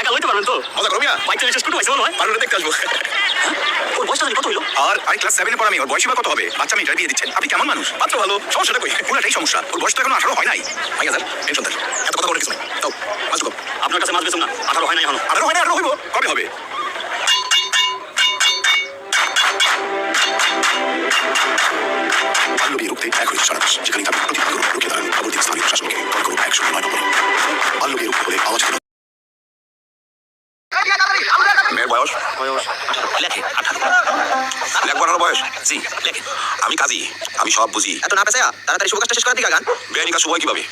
একা লইতে পারবেন তো? মজা করো মিয়া। বাইক চালিয়ে করতে পারছি মনে হয় পারলে দেখতে আসব। ওর বয়সটা কত হইল? আর আমি ক্লাস সেভেনে পড়ামি ওর বয়সী বা কত হবে? বাচ্চা মেয়েটার বিয়ে দিচ্ছেন। আপনি কেমন মানুষ? পাত্র ভালো। সমস্যাটা কই? পুরাটাই সমস্যা। ওর বয়স তো এখনও আঠারো হয় নাই। ভাই হাজার টেনশন থাক এত কথা বলে কিছু নাই। তাও মাছ আপনার কাছে মাছ বেচুন না। আঠারো হয় না এখনও। আঠারো হয় না আঠারো হইব। কবে হবে? বাল্য বিয়ে রুখতে এক হয়েছে সারা দেশ যেখানে তাদের প্রতিবাদ করুন। রুখে দাঁড়ান দিন স্থানীয় প্রশাসনকে কল করুন একশো নয় নম্বরে। বাল্য বিয়ে রুখতে হলে আওয়াজ করুন। বয়স? বয়স লেখে আঠারো বয়স? জি লেখে। আমি কাজী আমি সব বুঝি। এত না পেছায়া তাড়াতাড়ি শুভ কাজটা শেষ করার দিকে গান বেআইনি কাজ শুভ হয় কীভাবে?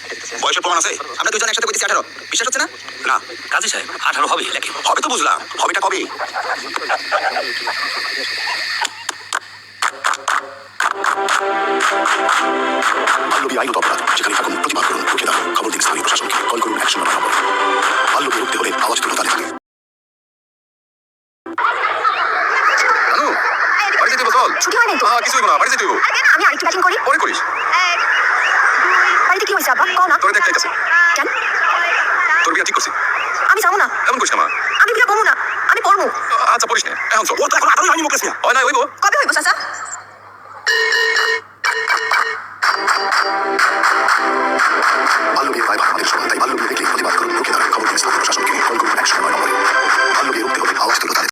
বয়সের প্রমাণ আছে? আমরা দুজন একসাথে কইতেছি আঠারো। বিশ্বাস হচ্ছে না? না। কাজী সাহেব আঠারো হবে লেখে। হবে তো বুঝলাম। হবেটা কবে? আইনত অপরাধ যেখানে থাকুন প্রতিবাদ করুন। বল। ছুটি হয় নাই তো। হ্যাঁ কিছু হইব না বাড়ি যেতে হইব আমি আরেকটু ব্যাটিং করি? পরে করিস। বাড়িতে কি হয়েছে আব্বা? কও না। তোর দেখতে আছে। কেন? তোর বিয়া ঠিক করছি। আমি যাব না। এমন করিস না আমি বিয়া করব না। আমি পড়ব। আচ্ছা পড়িস না। এখন চল। ও তো এখন আঠারো হয়নি মুকেশ হয় না হইব। কবে হইব চাচা?